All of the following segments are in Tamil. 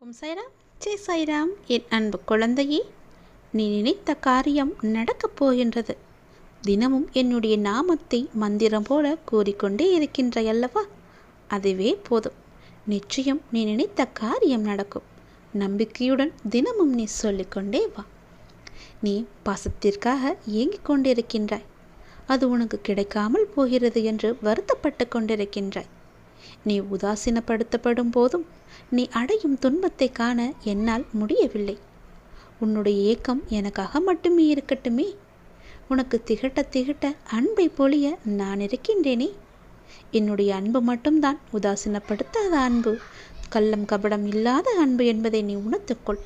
ஓம் சாய்ராம். ஜெய் சாய்ராம். என் அன்பு குழந்தையே நீ நினைத்த காரியம் நடக்கப் போகின்றது. தினமும் என்னுடைய நாமத்தை மந்திரம் போல கூறிக்கொண்டே இருக்கின்றாய் அல்லவா? அதுவே போதும். நிச்சயம் நீ நினைத்த காரியம் நடக்கும். நம்பிக்கையுடன் தினமும் நீ சொல்லிக்கொண்டே வா. நீ பாசத்திற்காக ஏங்கிக் கொண்டிருக்கின்றாய். அது உனக்கு கிடைக்காமல் போகிறது என்று வருத்தப்பட்டு கொண்டிருக்கின்றாய். நீ உதாசீனப்படுத்தப்படும் போதும் நீ அடையும் துன்பத்தை காண என்னால் முடியவில்லை. உன்னுடைய ஏக்கம் எனக்காக மட்டுமே இருக்கட்டுமே. உனக்கு திகட்ட திகட்ட அன்பை பொழிய நான் இருக்கின்றேனே. என்னுடைய அன்பு மட்டும்தான் உதாசீனப்படுத்தாத அன்பு. கள்ளம் கபடம் இல்லாத அன்பு என்பதை நீ உணர்த்துக்கொள்.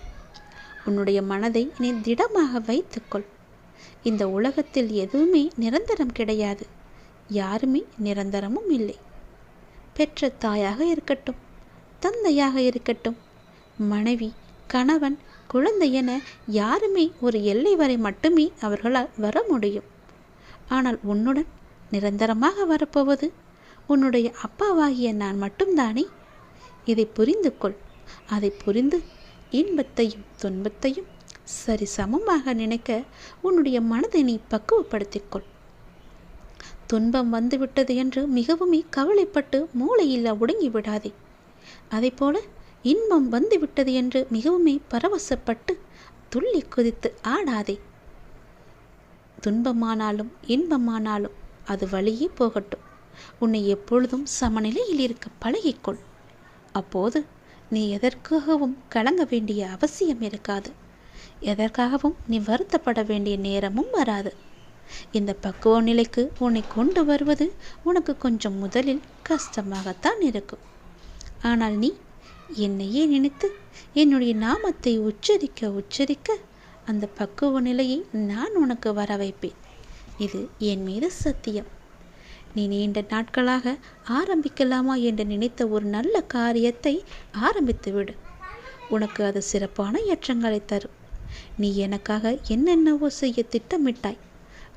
உன்னுடைய மனதை நீ திடமாக வைத்துக்கொள். இந்த உலகத்தில் எதுவுமே நிரந்தரம் கிடையாது. யாருமே நிரந்தரமும் இல்லை. பெற்ற தாயாக இருக்கட்டும் தந்தையாக இருக்கட்டும். மனைவி கணவன் குழந்தை என யாருமே ஒரு எல்லை வரை மட்டுமே அவர்களால் வர முடியும். ஆனால் உன்னுடன் நிரந்தரமாக வரப்போவது உன்னுடைய அப்பாவாகிய நான் மட்டும்தானே? இதை புரிந்து கொள் அதை புரிந்து இன்பத்தையும் துன்பத்தையும் சரி சமமாக நினைக்க உன்னுடைய மனதை நீ பக்குவப்படுத்திக்கொள். துன்பம் வந்துவிட்டது என்று மிகவுமே கவலைப்பட்டு மூளையில் ஒடுங்கி விடாதே. போல இன்பம் வந்துவிட்டது என்று மிகவுமே பரவசப்பட்டு துள்ளி குதித்து ஆடாதே. துன்பமானாலும் இன்பமானாலும் அது வழியே போகட்டும். உன்னை எப்பொழுதும் சமநிலையில் இருக்க பழகிக்கொள். அப்போது நீ எதற்காகவும் கலங்க வேண்டிய அவசியம் இருக்காது. எதற்காகவும் நீ வருத்தப்பட வேண்டிய நேரமும் வராது. இந்த பக்குவ நிலைக்கு உன்னை கொண்டு வருவது உனக்கு கொஞ்சம் முதலில் கஷ்டமாகத்தான் இருக்கும். ஆனால் நீ என்னையே நினைத்து என்னுடைய நாமத்தை உச்சரிக்க உச்சரிக்க அந்த பக்குவ நிலையை நான் உனக்கு வர வைப்பேன் இது என் மீது சத்தியம். நீ நீண்ட நாட்களாக ஆரம்பிக்கலாமா என்று நினைத்த ஒரு நல்ல காரியத்தை ஆரம்பித்து விடு உனக்கு அது சிறப்பான ஏற்றங்களை தரும். நீ எனக்காக என்னென்னவோ செய்ய திட்டமிட்டாய்.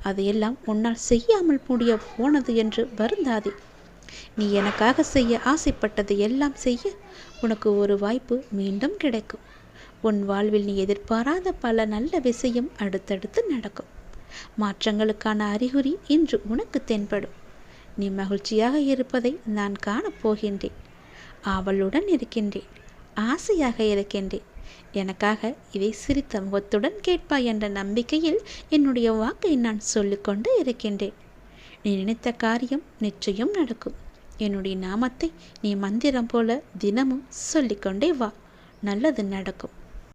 அதையெல்லாம் உன்னால் செய்யாமல் முடிய போனது என்று வருந்தாதே. நீ எனக்காக செய்ய ஆசைப்பட்டது எல்லாம் செய்ய உனக்கு ஒரு வாய்ப்பு மீண்டும் கிடைக்கும். உன் வாழ்வில் நீ எதிர்பாராத பல நல்ல விஷயம் அடுத்தடுத்து நடக்கும். மாற்றங்களுக்கான அறிகுறி இன்று உனக்கு தென்படும். நீ மகிழ்ச்சியாக இருப்பதை நான் காணப்போகின்றேன். ஆவலுடன் இருக்கின்றேன். ஆசையாக இருக்கின்றேன். எனக்காக இவை சிரித்த முகத்துடன் கேட்பாய் என்ற நம்பிக்கையில் என்னுடைய வாக்கை நான் சொல்லிக்கொண்டு இருக்கின்றேன். நீ நினைத்த காரியம் நிச்சயம் நடக்கும். என்னுடைய நாமத்தை நீ மந்திரம் போல தினமும் சொல்லிக்கொண்டே வா. நல்லது நடக்கும்.